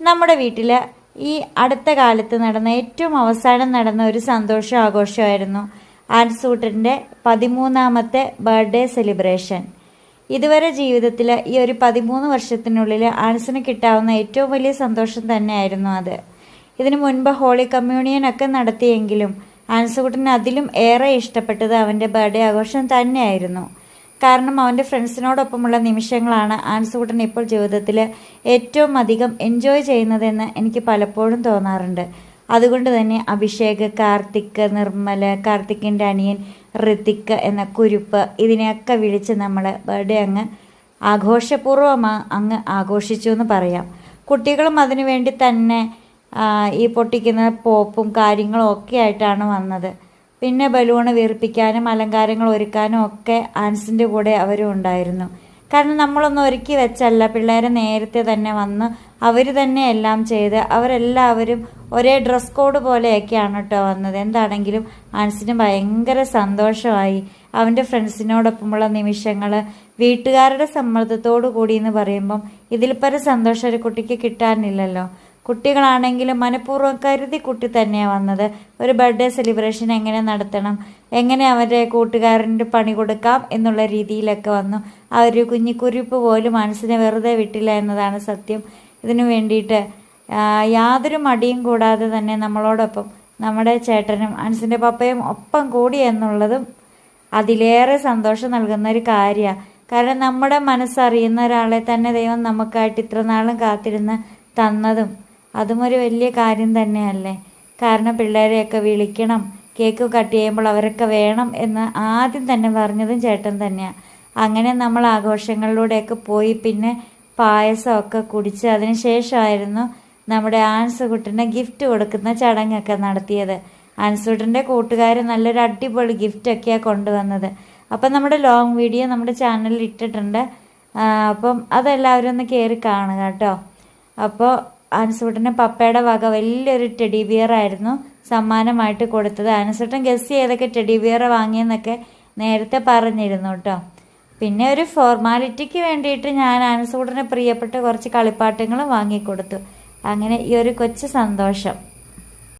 നമ്മുടെ വീട്ടിൽ ഈ അടുത്ത കാലത്ത് നടന്ന ഏറ്റവും അവസാനം നടന്ന ഒരു സന്തോഷ ആഘോഷമായിരുന്നു ആൻസൂട്ടന്റെ പതിമൂന്നാമത്തെ ബർത്ത്ഡേ സെലിബ്രേഷൻ. ഇതുവരെ ജീവിതത്തിൽ ഈ ഒരു പതിമൂന്ന് വർഷത്തിനുള്ളിൽ ആൻസിന് കിട്ടാവുന്ന ഏറ്റവും വലിയ സന്തോഷം തന്നെയായിരുന്നു അത്. ഇതിനു മുൻപ് ഹോളി കമ്മ്യൂണിയൻ ഒക്കെ നടത്തിയെങ്കിലും ആൻസുകുട്ടന് അതിലും ഏറെ ഇഷ്ടപ്പെട്ടത് അവന്റെ ബർത്ത്ഡേ ആഘോഷം തന്നെയായിരുന്നു. കാരണം അവന്റെ ഫ്രണ്ട്സിനോടൊപ്പമുള്ള നിമിഷങ്ങളാണ് ആൻസൂട്ടൻ ഇപ്പോൾ ജീവിതത്തിൽ ഏറ്റവും അധികം എൻജോയ് ചെയ്യുന്നതെന്ന് എനിക്ക് പലപ്പോഴും തോന്നാറുണ്ട്. അതുകൊണ്ട് തന്നെ അഭിഷേക് കാർത്തിക് നിർമ്മല കാർത്തിക്കിന്റെ അനിയൻ ഋതിക്ക് എന്ന കുരുപ്പ് ഇതിനെയൊക്കെ വിളിച്ച് നമ്മൾ ബർത്ത്ഡേ അങ്ങ് ആഘോഷപൂർവം അങ്ങ് ആഘോഷിച്ചു എന്ന് പറയാം. കുട്ടികളും അതിനു വേണ്ടി തന്നെ ഈ പൊട്ടിക്കുന്ന പോപ്പും കാര്യങ്ങളും ഒക്കെ ആയിട്ടാണ് വന്നത്. പിന്നെ ബലൂണ് വീർപ്പിക്കാനും അലങ്കാരങ്ങൾ ഒരുക്കാനും ഒക്കെ ആൻസിന്റെ കൂടെ അവരും ഉണ്ടായിരുന്നു. കാരണം നമ്മളൊന്നും ഒരുക്കി വെച്ചല്ല. പിള്ളേരെ നേരത്തെ തന്നെ വന്ന് അവർ തന്നെ എല്ലാം ചെയ്ത് അവരെല്ലാവരും ഒരേ ഡ്രസ് കോഡ് പോലെയൊക്കെയാണ് കേട്ടോ വന്നത്. എന്താണെങ്കിലും ആൻസിന് ഭയങ്കര സന്തോഷമായി. അവന്റെ ഫ്രണ്ട്സിനോടൊപ്പമുള്ള നിമിഷങ്ങൾ വീട്ടുകാരുടെ സമ്മർദ്ദത്തോടു കൂടി എന്ന് പറയുമ്പം ഇതിൽ പല സന്തോഷം ഒരു കുട്ടിക്ക് കിട്ടാനില്ലല്ലോ. കുട്ടികളാണെങ്കിലും മനഃപൂർവം കരുതി കുട്ടി തന്നെയാണ് വന്നത്. ഒരു ബർത്ത്ഡേ സെലിബ്രേഷൻ എങ്ങനെ നടത്തണം? എങ്ങനെ അവരെ കൂട്ടുകാരന്റെ പണി കൊടുക്കാം എന്നുള്ള രീതിയിലൊക്കെ വന്നു. ആ ഒരു കുഞ്ഞിക്കുരിപ്പ് പോലും മനസ്സിനെ വെറുതെ വിട്ടില്ല എന്നതാണ് സത്യം. ഇതിനു വേണ്ടിയിട്ട് യാതൊരു മടിയും കൂടാതെ തന്നെ നമ്മളോടൊപ്പം നമ്മുടെ ചേട്ടനും അൻസിന്റെ പപ്പയും ഒപ്പം കൂടി എന്നുള്ളതും അതിലേറെ സന്തോഷം നൽകുന്ന ഒരു കാര്യമാണ് കാരണം നമ്മുടെ മനസ്സറിയുന്ന ഒരാളെ തന്നെ ദൈവം നമുക്കായിട്ട് ഇത്ര നാളും കാത്തിരുന്ന് തന്നതും അതും ഒരു വലിയ കാര്യം തന്നെയല്ലേ? കാരണം പിള്ളേരെയൊക്കെ വിളിക്കണം കേക്ക് കട്ട് ചെയ്യുമ്പോൾ അവരൊക്കെ വേണം എന്ന് ആദ്യം തന്നെ പറഞ്ഞതും ചേട്ടൻ തന്നെയാണ് അങ്ങനെ നമ്മൾ ആഘോഷങ്ങളിലൂടെയൊക്കെ പോയി പിന്നെ പായസമൊക്കെ കുടിച്ച് അതിന് ശേഷമായിരുന്നു നമ്മുടെ ആൻസുകുട്ടിന് ഗിഫ്റ്റ് കൊടുക്കുന്ന ചടങ്ങൊക്കെ നടത്തിയത്. ആൻസുകുട്ടിന്റെ കൂട്ടുകാർ നല്ലൊരു അടിപൊളി ഗിഫ്റ്റൊക്കെയാണ് കൊണ്ടുവന്നത്. അപ്പം നമ്മുടെ ലോങ് വീഡിയോ നമ്മുടെ ചാനലിൽ ഇട്ടിട്ടുണ്ട്. അപ്പം അതെല്ലാവരും ഒന്ന് കയറി കാണുക കേട്ടോ. അപ്പോൾ ആൻസുട്ടന് പപ്പയുടെ വക വലിയൊരു ടെഡി ബിയർ ആയിരുന്നു സമ്മാനമായിട്ട് കൊടുത്തത്. ആനസൂട്ടൻ ഗസ് ചെയ്തൊക്കെ ടെഡി ബിയർ വാങ്ങിയെന്നൊക്കെ നേരത്തെ പറഞ്ഞിരുന്നു കേട്ടോ. പിന്നെ ഒരു ഫോർമാലിറ്റിക്ക് വേണ്ടിയിട്ട് ഞാൻ ആൻസുട്ടന് പ്രിയപ്പെട്ട കുറച്ച് കളിപ്പാട്ടങ്ങളും വാങ്ങിക്കൊടുത്തു. അങ്ങനെ ഈ ഒരു കൊച്ചു സന്തോഷം.